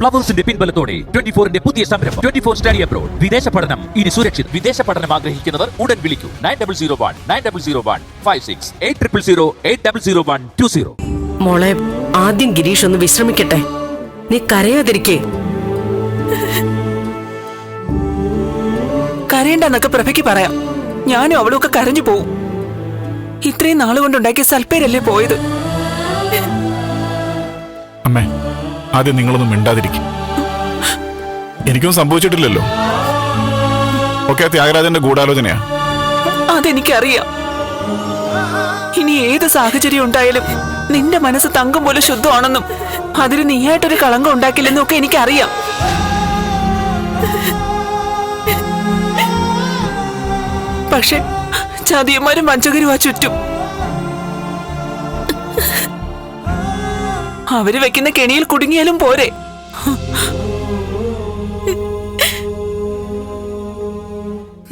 പ്ലവേഴ്സിന്റെ പിൻബലത്തോടെ twenty ഫോറിന്റെ പുതിയ സംരംഭം. Twenty four study abroad. വിദേശ പഠനം. ഇനി സുരക്ഷിത്. വിദേശ പഠനം ആഗ്രഹിക്കുന്നവർ ഉടൻ വിളിക്കൂ. Nine double zero one nine double zero one five six eight triple zero eight double zero one two zero. മോളെ ആദ്യം ഗിരീഷ് ഒന്ന് വിശ്രമിക്കട്ടെ. നീ കരയാതിരിക്കേ. കരയണ്ടെന്നൊക്കെ പ്രഭയ്ക്ക് പറയാം. ഞാനും അവളും ഒക്കെ കരഞ്ഞു പോവും. ഇത്രയും നാളുകൊണ്ടുണ്ടാക്കിയ സൽപ്പേരല്ലേ പോയത്? അമ്മേ ആദ്യം നിങ്ങളൊന്നും മിണ്ടാതിരിക്കും. എനിക്കൊന്നും സംഭവിച്ചിട്ടില്ലല്ലോ. ഒക്കെ ആ ത്യാഗരാജന്റെ ഗൂഢാലോചനയാ. അതെനിക്കറിയാം. ഇനി ഏത് സാഹചര്യം ഉണ്ടായാലും നിന്റെ മനസ്സ് തങ്കം പോലെ ശുദ്ധമാണെന്നും അതിന് നീയായിട്ടൊരു കളങ്കം ഉണ്ടാക്കില്ലെന്നും ഒക്കെ എനിക്കറിയാം. പക്ഷെ ചതിയന്മാരും വഞ്ചകരും ആ ചുറ്റും. അവർ വെക്കുന്ന കെണിയിൽ കുടുങ്ങിയാലും പോരെ.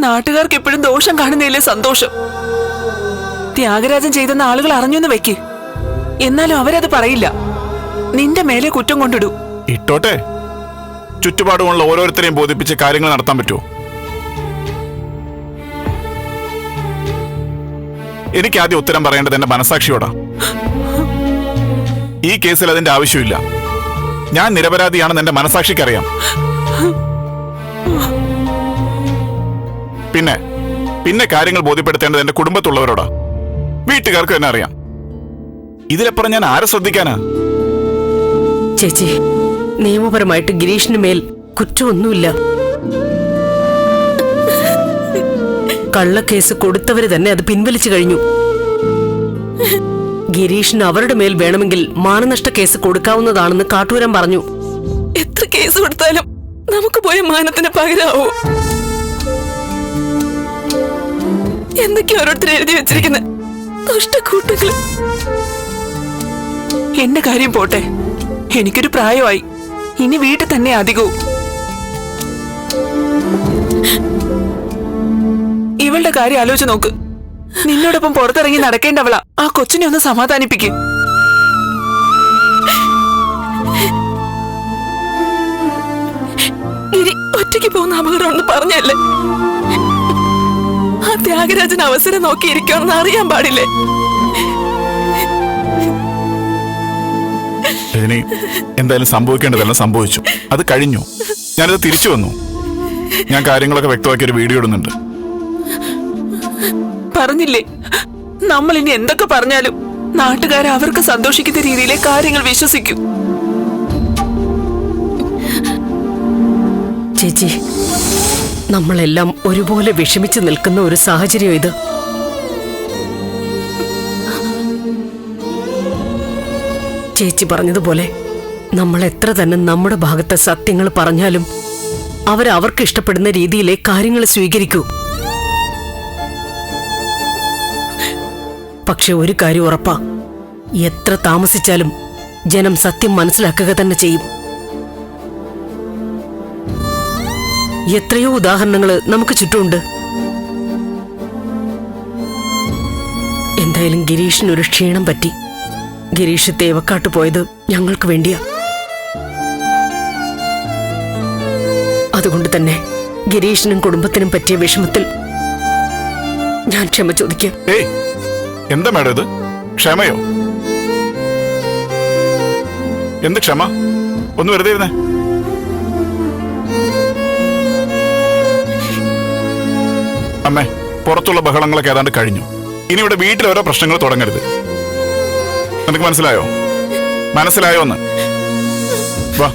നാട്ടുകാർക്ക് എപ്പോഴും ദോഷം കാണുന്നില്ലേ സന്തോഷം? ത്യാഗരാജൻ ചെയ്തെന്ന് ആളുകൾ അറിഞ്ഞെന്ന് വെക്ക്. എന്നാലും അവരത് പറയില്ല. നിന്റെ മേലെ കുറ്റം കൊണ്ടിടൂ. ഇട്ടോട്ടെ. ചുറ്റുപാടുമുള്ള ഓരോരുത്തരെയും ബോധിപ്പിച്ച് കാര്യങ്ങൾ നടത്താൻ പറ്റുമോ? എനിക്ക് ആദ്യം ഉത്തരം പറയേണ്ടത് എന്റെ മനസാക്ഷിയോടാ. ഈ കേസിൽ അതിന്റെ ആവശ്യമില്ല. ഞാൻ നിരപരാധിയാണെന്ന് എന്റെ മനസാക്ഷിക്കറിയാം. പിന്നെ പിന്നെ കാര്യങ്ങൾ ബോധ്യപ്പെടുത്തേണ്ടത് എന്റെ കുടുംബത്തുള്ളവരോടാ. വീട്ടുകാർക്ക് തന്നെ അറിയാം. ഇതിലപ്പുറം ഞാൻ ആരെ ശ്രദ്ധിക്കാനാ? ചേച്ചി നിയമപരമായിട്ട് ഗിരീഷിന് മേൽ കുറ്റമൊന്നുമില്ല. കള്ളക്കേസ് കൊടുത്തവര് തന്നെ അത് പിൻവലിച്ചു കഴിഞ്ഞു. ഗിരീഷിന് അവരുടെ മേൽ വേണമെങ്കിൽ മാനനഷ്ട കേസ് കൊടുക്കാവുന്നതാണെന്ന് കാട്ടൂരൻ പറഞ്ഞു. എത്ര കേസ് കൊടുത്താലും നമുക്ക് പോയ മാനത്തിന് പകരാവോ. എന്തൊക്കെയാ ഓരോരുത്തർ എഴുതി വെച്ചിരിക്കുന്നത് എന്റെ കാര്യം പോട്ടെ. എനിക്കൊരു പ്രായമായി. ഇനി വീട്ടിൽ തന്നെ അധികവും ഇവളുടെ കാര്യം ആലോചിച്ച് നോക്ക്. നിന്നോടൊപ്പം പുറത്തിറങ്ങി നടക്കേണ്ടവളാ. ആ കൊച്ചിനെ ഒന്ന് സമാധാനിപ്പിക്കും. ഇനി ഒറ്റയ്ക്ക് പോകുന്ന അപകടമാണെന്ന് പറഞ്ഞല്ലേ? ആ ത്യാഗരാജൻ അവസരം നോക്കിയിരിക്കണമെന്ന് അറിയാൻ പാടില്ലേ? എന്തായാലും സംഭവിക്കേണ്ടതെല്ലാം സംഭവിച്ചു. അത് കഴിഞ്ഞു. ഞാനത് തിരിച്ചു വന്നു. ഞാൻ കാര്യങ്ങളൊക്കെ വ്യക്തമാക്കി ഒരു വീഡിയോ ഇടുന്നുണ്ട്. പറഞ്ഞില്ലേ? നമ്മൾ ഇനി എന്തൊക്കെ പറഞ്ഞാലും നാട്ടുകാർ അവർക്ക് സന്തോഷിക്കുന്ന രീതിയിലെ കാര്യങ്ങൾ വിശ്വസിക്കും. ചേച്ചി നമ്മളെല്ലാം ഒരുപോലെ വിഷമിച്ചു നിൽക്കുന്ന ഒരു സാഹചര്യം ഇത്. ചേച്ചി പറഞ്ഞതുപോലെ നമ്മൾ എത്ര തന്നെ നമ്മുടെ ഭാഗത്തെ സത്യങ്ങൾ പറഞ്ഞാലും അവരവർക്ക് ഇഷ്ടപ്പെടുന്ന രീതിയിലെ കാര്യങ്ങൾ സ്വീകരിക്കൂ. പക്ഷെ ഒരു കാര്യം ഉറപ്പാ. എത്ര താമസിച്ചാലും ജനം സത്യം മനസ്സിലാക്കുക തന്നെ ചെയ്യും. എത്രയോ ഉദാഹരണങ്ങൾ നമുക്ക് ചുറ്റുമുണ്ട്. എന്തായാലും ഗിരീഷിനൊരു ക്ഷീണം പറ്റി. ഗിരീഷ് തേവക്കാട്ട് പോയത് ഞങ്ങൾക്ക് വേണ്ടിയാ. അതുകൊണ്ട് തന്നെ ഗിരീഷിനും കുടുംബത്തിനും പറ്റിയ വിഷമത്തിൽ ഞാൻ ക്ഷമ ചോദിക്കാം. എന്താ മേഡം ഇത്? ക്ഷമയോ? എന്ത് ക്ഷമ? ഒന്ന് വെറുതെ ഇരുന്നേ. അമ്മേ പുറത്തുള്ള ബഹളങ്ങളൊക്കെ ഏതാണ്ട് കഴിഞ്ഞു. ഇനി ഇവിടെ വീട്ടിൽ ഓരോ പ്രശ്നങ്ങൾ തുടങ്ങരുത്. നിനക്ക് മനസ്സിലായോ? മനസ്സിലായോ എന്ന് വാ.